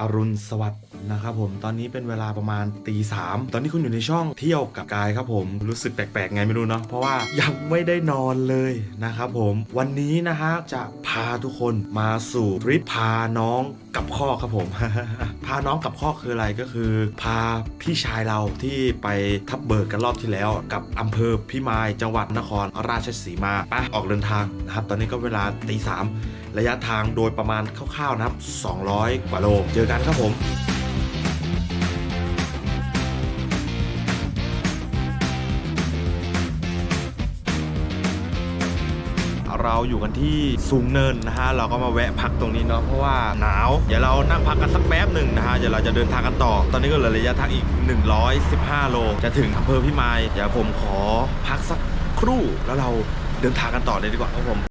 อรุณสวัสดิ์นะครับผมตอนนี้เป็นเวลาประมาณตีสามตอนนี้คุณอยู่ในช่องเที่ยวกับกายครับผมรู้สึกแปลกๆไงไม่รู้เนาะเพราะว่ายังไม่ได้นอนเลยนะครับผมวันนี้นะฮะจะพาทุกคนมาสู่ทริปพาน้อง กับข้อครับผม พาน้องกับข้อคืออะไรก็คือ พาพี่ชายเราที่ไปทับเบิกกันรอบที่แล้ว กับอำเภอพิมายจังหวัดนครราชสีมาไปออกเดินทางนะครับ ตอนนี้ก็เวลาตีสามระยะทางโดยประมาณคร่าวๆนะครับ 200 กว่าโล เจอกันครับผม อยู่กันที่สูงเนินนะฮะเราก็มาแวะพักตรงนี้เนาะเพราะว่าหนาวเดี๋ยวเรานั่งพักกันสักแป๊บหนึ่งนะฮะเดี๋ยวเราจะเดินทางกันต่อ ตอนนี้ก็เหลือระยะทางอีก 115 โล จะถึงอำเภอพิมายเดี๋ยวผมขอพักสักครู่แล้วเราเดินทางกันต่อเลยดีกว่าครับผม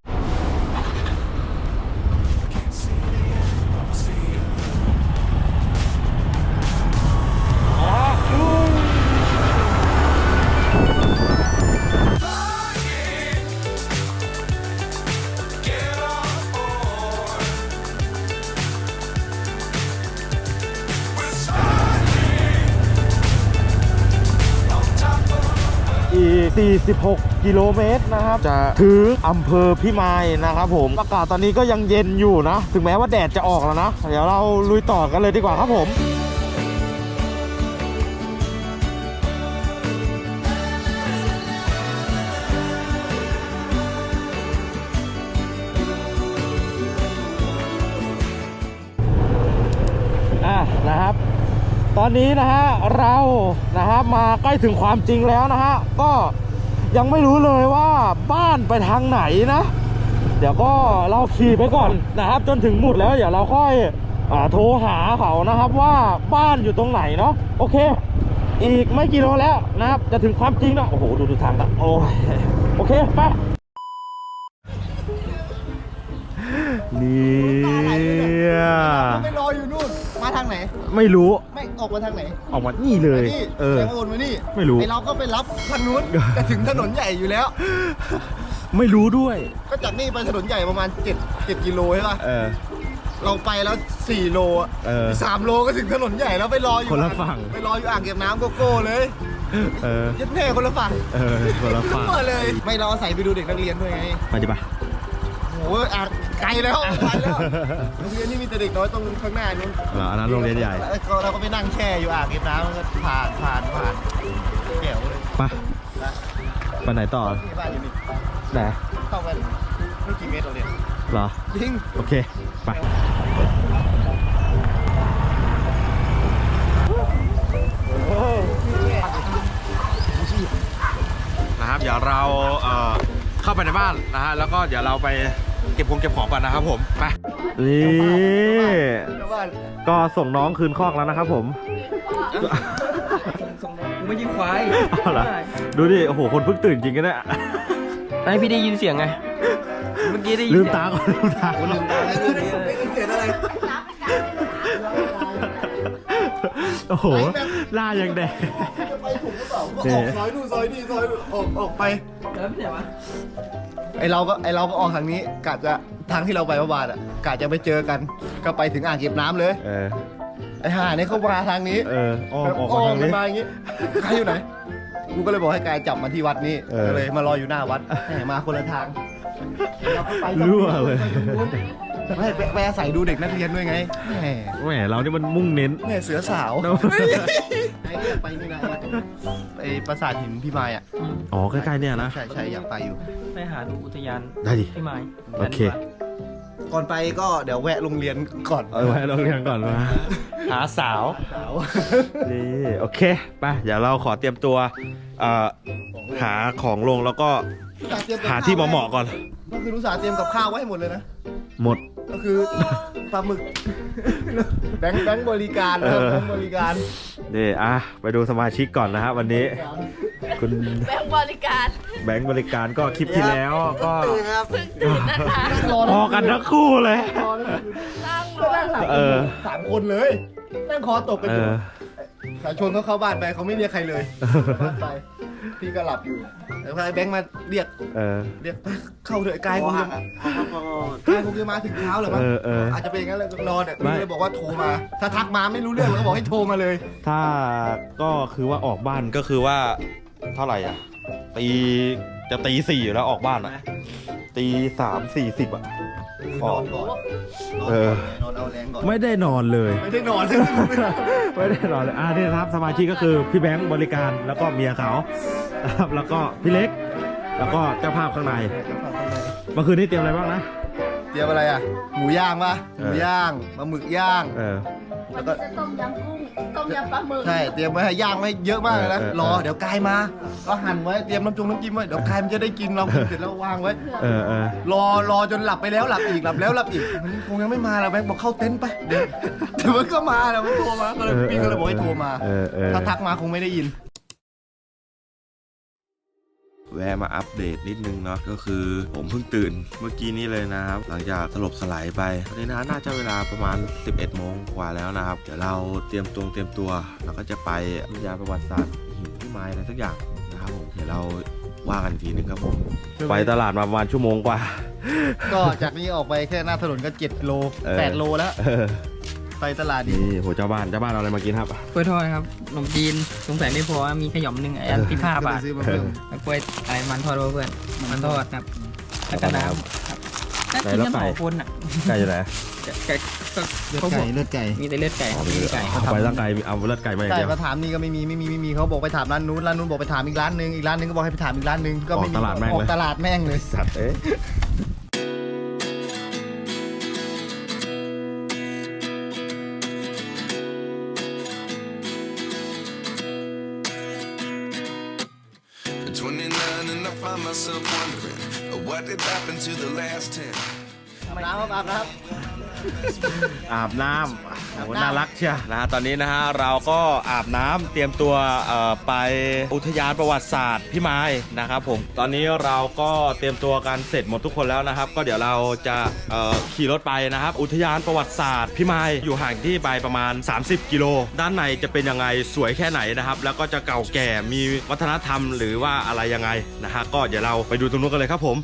46 กิโลเมตรนะครับ จะถึงอำเภอพิมายนะครับผมอากาศตอนนี้ก็ยังเย็นอยู่นะ ถึงแม้ว่าแดดจะออกแล้วนะ เดี๋ยวเราลุยต่อกันเลยดีกว่าครับผมอะนะครับ ตอนนี้นะฮะเรานะฮะมาใกล้ถึงความจริงแล้วนะฮะก็ ยังไม่รู้เลยว่าบ้านไปทางไหนนะ เดี๋ยวก็เราขี่ไปก่อนนะครับ จนถึงหมุดแล้วเดี๋ยวเราค่อยอาโทรหาเขานะครับว่าบ้านอยู่ตรงไหนเนาะโอเค อีกไม่กี่โลแล้วนะครับ จะถึงความจริงแล้วโอ้โหดูดูทางละโอ้ยโอเคไปเนี่ยไม่รออยู่นู่น มาทางไหน ไม่รู้ไม่ออกมาทางไหนออกมานี่เลย นี่เออ แสดงว่าโอนมานี่ไม่รู้ ไอเราก็ไปรับทางนู้น แต่ถึงถนนใหญ่อยู่แล้ว ไม่รู้ด้วย ก็จากนี่ไปถนนใหญ่ประมาณ7 7กิโลใช่ป่ะ เออ เราไปแล้ว4โลอะเอออีกสามโลก็ถึงถนนใหญ่แล้วไปรออยู่คนละอ่าฝั่ง ไปรออยู่อ่างเก็บน้ำโกโก้เลยเออ ยัดแน่คนละฝั่งเออคนละฝั่งมาเลย ไม่เราอาศัยไปดูเด็กนักเรียนด้วยไงไปดิปะ โอ้โหอ่างไกลแล้วไกลแล้วโรงเรียนนี่มีแต่เด็กน้อยตรงข้างหน้านู้นเหรออันนั้นโรงเรียนใหญ่ แล้วก็เราก็ไปนั่งแช่อยู่อ่างเก็บน้ำแล้วก็ผ่านผ่านผ่านแก้วเลยไปไปไหนต่อที่บ้านอยู่นี่ไหนเข้าไปไม่กี่เมตรเราเนี่ยเหรอ จริง โอเค ไป นะครับ เดี๋ยวเราเอ่อ เข้าไปในบ้านนะฮะแล้วก็เดี๋ยวเราไปเก็บของเก็บของก่อนนะครับผมไปนี่ชาวบ้านก็ส่งน้องคืนคอกแล้วนะครับผมกูไม่ยิงควายเอาล่ะดูดิโอ้โหคนเพิ่งตื่นจริงกันเนี่ยไม่พี่ได้ยินเสียงไงเมื่อกี้ได้ยินลืมเสียงตาก่อนลืมตาก่อนลืมตา โอ้โหหน้ายังแดง จะไปถูกหรือเปล่าก็ออกซอยนู่นซอยนี่ซอยนู่นออกออกไป แล้วพี่ไหนวะไอเราก็ไอเราก็ออกทางนี้กะจะทางที่เราไปเมื่อวานอะกะจะไปเจอกัน ก็ไปถึงอ่างเก็บน้ำเลย เออ ไอห่าเนี่ยเขามาทางนี้เอออ้อมแบบออกอ้อมามทางกันนี้ มาอย่างงี้กายอยู่ไหน กูก็เลยบอกให้กายจับมาที่วัดนี้เออ ก็เลยมารออยู่หน้าวัดแหมมาคนละทางเราก็ไปรั่วเลย ไม่ไปไปอาศัยดูเด็กนักเรียนด้วยไงแหมแหมเรานี่มันมุ่งเน้นแม่เสือสาวเนอะไอ้เนี่ยไปนี่นะไอ้ปราสาทหินพี่มายอะอ๋อใกล้ๆเนี่ยนะใช่ใช่อยากไปอยู่ ไปหาดูอุทยานได้ดิ พี่ไม้โอเค ก่อนไปก็เดี๋ยวแวะโรงเรียนก่อนเอาไว้เราเรียนก่อนมาหาสาว สาวนี่โอเคไปเดี๋ยวเราขอเตรียมตัวเอ่อหาของลงแล้วก็หาที่เหมาะๆก่อน ก็คือรู้สาห์เตรียมกับข้าวไว้ให้หมดเลยนะ หมด ก็คือปลาหมึก แบงค์แบงค์บริการนะครับเออแบงค์บริการนี่อะไปดูสมาชิกก่อนนะฮะวันนี้ คุณแบงค์บริการแบงค์บริการก็คลิปที่แล้วก็ตื่นครับเพิ่งตื่นนะคะพอกันทั้งคู่เลยนั่งรก็อนั่งหลับเออ สามคนเลยนั่งคอตกกันเออยู่อ สายชนเขาเข้าบ้านไปเขาไม่เรียกใครเลยบ้านไป พี่ก็หลับอยู่แล้วไอ้แบงค์มาเรียกเออ เรียกไปเข้าเถอะไอ้กายคงจะกายคงจะมาถึงเช้าเหรอมั้งเออเอออาจจะเป็นอย่างนั้นเลยนอนอะไม่พี่เลยบอกว่าโทรมา ถ้าทักมาไม่รู้เรื่องเราก็บอกให้โทรมาเลยถ้าก็คือว่าออกบ้านก็คือว่าเท่าไหร่อะตีจะตีสี่อยู่แล้วออกบ้านอะตีสามสี่สิบอะ นอนก่อนนอนเออนอนเอาแรงก่อน ไม่ได้นอนเลย ไม่ได้นอนเลยไม่ได้นอนเลยอ่านี่นะครับสมาชิกก็คือพี่แบงค์บริการแล้วก็เมียเขานะครับแล้วก็พี่เล็ก แล้วก็เจ้าภาพข้างในเมื่อคืนนี้เตรียมอะไรบ้างนะ เตรียมอะไรอะ หมูย่างปะหมูย่างปลาหมึกย่าง เออ วันนี้จะต้มยำกุ้ง ต้มยำปลาหมึกใช่เตรียมไว้ให้ย่างไว้เยอะมากเลยนะเออเออรอเดี๋ยวกายมาก็หั่นไว้เตรียมน้ำจงน้ำจิ้มไว้เดี๋ยวกายมันจะได้กินเรากินเสร็จแล้ววางไว้ เออเออรอรอจนหลับไปแล้วหลับอีกหลับแล้วหลับอีกมันคงยังไม่มาแล้วแบงค์บอกเข้าเต็นท์ไปเดี๋ยวเดี๋ยวมันก็มาแล้วมันโทรมาก็เลยพี่ก็เลยบอกให้โทรมาเออเออ ถ้าทักมาคงไม่ได้ยิน แวะมาอัปเดตนิดนึงเนาะก็คือผมเพิ่งตื่นเมื่อกี้นี้เลยนะครับ หลังจากสลบสลายไปตอนนี้นะน่าจะเวลาประมาณ 11โมงกว่าแล้วนะครับ เดี๋ยวเราเตรียมตัวเตรียมตัวเราก็จะไปวิทยาประวัติศาสตร์หินที่ไม้อะไรสักอย่างนะครับผมเดี๋ยวเราว่ากันอีกทีนึงครับผมไปตลาดมาประมาณชั่วโมงกว่า ก็จากนี้ออกไปแค่หน้าถนนก็7โลเออ8โลแล้วเออ ไปตลาดดีนี่โหเจ้าบ้านเจ้าบ้านเอาอะไรมากินครับกล้วยทอดครับขนมจีนสงสัยไม่พอมีขยำหนึ่งไอ้อันที่ผ้าก็บาไปทซื้อมาเพิ่มแล้วกล้วยอะไรมันทอดวะเพื่อนมันทอดครับแล้วก็น้ำครับน่ากินกันสองคนอะไก่อยู่ไหนไก่ก็เลือดเขาบไก่อกเลือดไก่มีแต่เลือดไก่ครับมีไก่เอาไปตั้งไก่เอาเลือดไก่มาอย่างไก่เดียวมาถามนี่ก็ไม่มีไม่มีไม่มีเขาบอกไปถามร้านนู้นร้านนู้นบอกไปถามอีกร้านนึงอีกร้านนึงก็บอกให้ไปถามอีกร้านนึงก็ไม่มีออกตลาดแม่งเลยออกตลาดแม่งเลยสัตว์เอ๊ to the last 10. น้ำครับอาบน้อาบน้ำโอ้โหน่ารักเชียวนะฮะตอนนี้นะฮะเราก็อาบน้ำเตรียมตัวเอ่อไปอุทยานประวัติศาสตร์พี่ไม้นะครับผมตอนนี้เราก็เตรียมตัวกันเสร็จหมดทุกคนแล้วนะครับ ก็เดี๋ยวเราจะเอ่อขี่รถไปนะครับ อุทยานประวัติศาสตร์พี่ไม้อยู่ห่างที่ไปประมาณ 30 กิโล ด้านในจะเป็นยังไงสวยแค่ไหนนะครับ แล้วก็จะเก่าแก่มีวัฒนธรรมหรือว่าอะไรยังไงนะฮะก็เดี๋ยวเราไปดูตรงนู้นกันเลยครับผม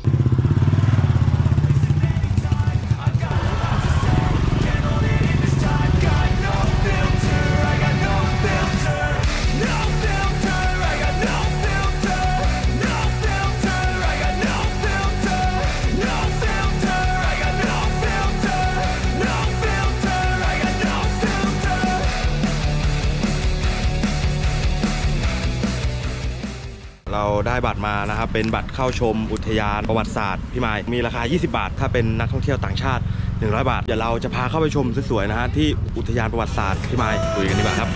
เราได้บัตรมานะครับ เป็นบัตรเข้าชมอุทยานประวัติศาสตร์พี่ไมายมีราคา 20 บาท ถ้าเป็นนักท่องเที่ยวต่างชาติ 100 บาท เดี๋ยวเราจะพาเข้าไปชมสวยๆนะฮะที่อุทยานประวัติศาสตร์พี่ไมายคุยกันดีกว่าครับ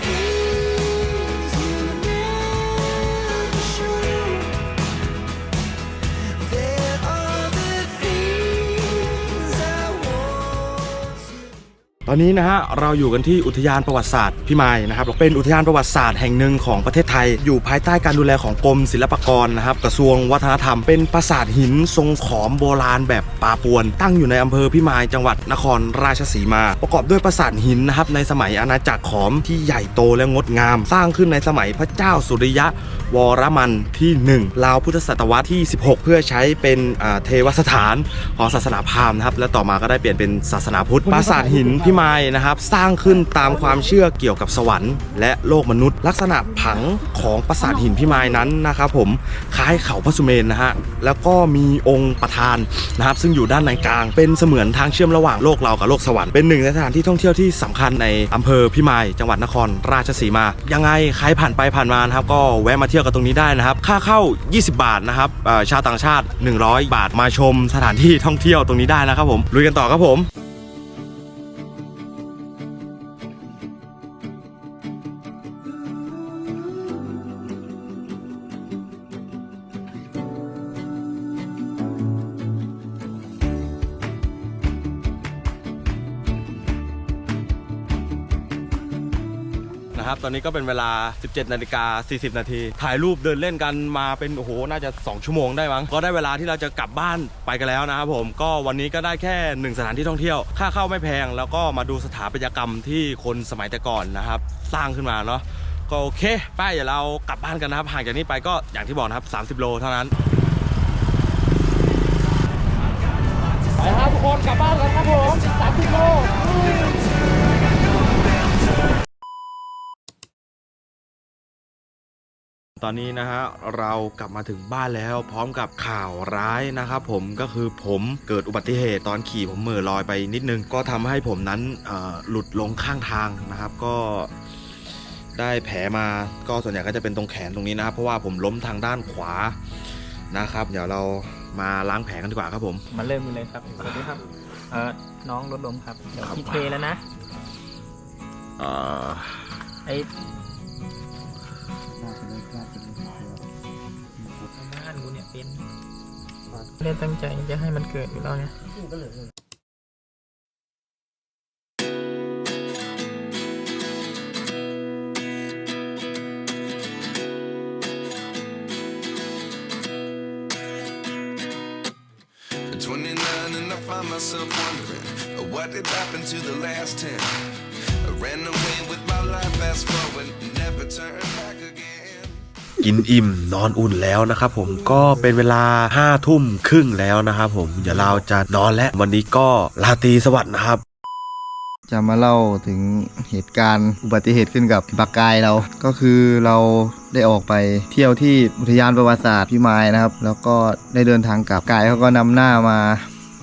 ตอนนี้นะฮะเราอยู่กันที่อุทยานประวัติศาสตร์พี่มายนะครับเป็นอุทยานประวัติศาสตร์แห่งหนึ่งของประเทศไทย อยู่ภายใต้การดูแลของกรมศิลปากรนะครับกระทรวงวัฒนธรรมเป็นปราสาทหินทรงขอมโบราณแบบป่าปวน ตั้งอยู่ในอำเภอพี่มายจังหวัดนครราชสีมา ประกอบด้วยปราสาทหินนะครับในสมัยอาณาจักรขอมที่ใหญ่โตและงดงาม สร้างขึ้นในสมัยพระเจ้าสุริยะ วรมันที่ 1 ราวพุทธศตวรรษที่ 16 เพื่อใช้เป็นเทวสถานของศาสนาพราหมณ์นะครับและต่อมาก็ได้เปลี่ยนเป็นศาสนาพุทธปราสาทหินพิมายนะครับ สร้างขึ้นตามความเชื่อเกี่ยวกับสวรรค์และโลกมนุษย์ ลักษณะผังของปราสาทหินพิมายนั้นนะครับผมคล้ายเขาพระสุเมนนะฮะแล้วก็มีองค์ประธานนะครับ ซึ่งอยู่ด้านในกลาง เป็นเสมือนทางเชื่อมระหว่างโลกเรากับโลกสวรรค์เป็นหนึ่งในสถานที่ท่องเที่ยวที่สำคัญในอำเภอพิมาย จังหวัดนครราชสีมา ยังไงใครผ่านไปผ่านมานะครับก็แวะมาเที่ยวกันตรงนี้ได้นะครับ ค่าเข้า 20 บาทนะครับชาวต่างชาติ 100 บาทมาชมสถานที่ท่องเที่ยวตรงนี้ได้นะครับผมลุยกันต่อครับผม นะครับ ตอนนี้ก็เป็นเวลา 17นาฬิกา40 นาที ถ่ายรูปเดินเล่นกันมาเป็นโอ้โหน่าจะ 2 ชั่วโมงได้มั้งก็ได้เวลาที่เราจะกลับบ้านไปกันแล้วนะครับผมก็วันนี้ก็ได้แค่ 1 สถานที่ท่องเที่ยว ค่าเข้าไม่แพง แล้วก็มาดูสถาปัตยกรรมที่คนสมัยแต่ก่อนนะครับ สร้างขึ้นมาเนาะก็โอเคป้าเดี๋ยวเรากลับบ้านกันนะครับห่างจากนี้ไปก็อย่างที่บอกนะครับ 30 โลเท่านั้นไปครับทุกคนกลับบ้านกันครับผม30โล ตอนนี้นะฮะเรากลับมาถึงบ้านแล้วพร้อมกับข่าวร้ายนะครับผมก็คือผมเกิดอุบัติเหตุตอนขี่ผมเหม่อลอยไปนิดนึง ก็ทำให้ผมนั้นเอ่อหลุดลงข้างทางนะครับ ก็ได้แผลมาก็ส่วนใหญ่ก็จะเป็นตรงแขนตรงนี้นะครับ เพราะว่าผมล้มทางด้านขวานะครับ เดี๋ยวเรามาล้างแผลกันดีกว่าครับผม มาเริ่มกันเลยครับสวัสดีครับเอ่อน้องรถลมครับเดี๋ยวครับพี่เทแล้วนะเอ่อไอ้ ไม่ได้ตั้งใจจะให้มันเกิดอยู่แล้วเนี่ย At 29 and กินอิ่มนอนอุ่นแล้วนะครับผมก็เป็นเวลาห้าทุ่มครึ่งแล้วนะครับผมเดี๋ยวเราจะนอนแล้ววันนี้ก็ลาตรีสวัสดิ์นะครับ จะมาเล่าถึงเหตุการณ์อุบัติเหตุขึ้นกับปากกายเรา ก็คือเราได้ออกไปเที่ยวที่อุทยานประวัติศาสตร์พิมายนะครับ แล้วก็ได้เดินทางกลับกายเขาก็นำหน้ามา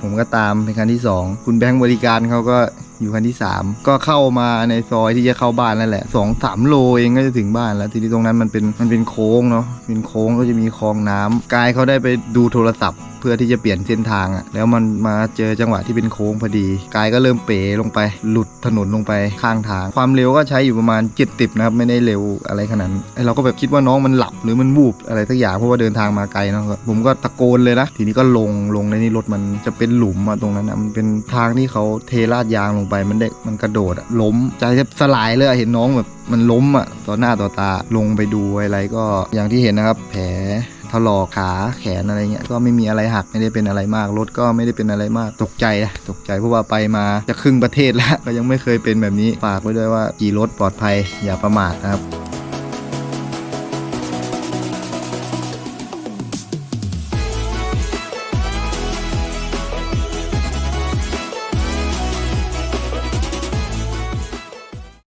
ผมก็ตามเป็นคันที่ 2 คุณแบงค์บริการเขาก็ อยู่คันที่3ก็เข้ามาในซอยที่จะเข้าบ้านนั่นแหละ2อสามโลเองก็จะถึงบ้านแล้ว ทีนี้ตรงนั้นมันเป็นมันเป็นโค้งเนาะเป็นโค้งก็จะมีคลองน้ำกายเขาได้ไปดูโทรศัพท์ พื่อที่จะเปลี่ยนเส้นทางอะแล้วมันมาเจอจังหวะที่เป็นโค้งพอดีกายก็เริ่มเป๋ลงไป หลุดถนนลงไปข้างทาง ความเร็วก็ใช้อยู่ประมาณ70นะครับไม่ได้เร็วอะไรขนาดนั้นไอเราก็แบบคิดว่าน้องมันหลับหรือมันวูบอะไรสักอย่างเพราะว่าเดินทางมาไกลเนาะผมก็ตะโกนเลยนะ ทีนี้ก็ลงลงในนี่รถมันจะเป็นหลุมอะตรงนั้นอะมันเป็นทางที่เขาเทลาดยางลงไปมันได้มันกระโดดอะล้มใจแทบสลายเลยเห็นน้องแบบมันล้มอะต่อหน้าต่อตาลงไปดูอะไรก็อย่างที่เห็นนะครับ แผล ถลอกขาแขนอะไรเงี้ยก็ไม่มีอะไรหักไม่ได้เป็นอะไรมากรถก็ไม่ได้เป็นอะไรมากตกใจนะตกใจเพราะว่าไปมาจะครึ่งประเทศแล้วก็ยังไม่เคยเป็นแบบนี้ฝากไว้ด้วยว่าขี่รถปลอดภัยอย่าประมาทนะครับ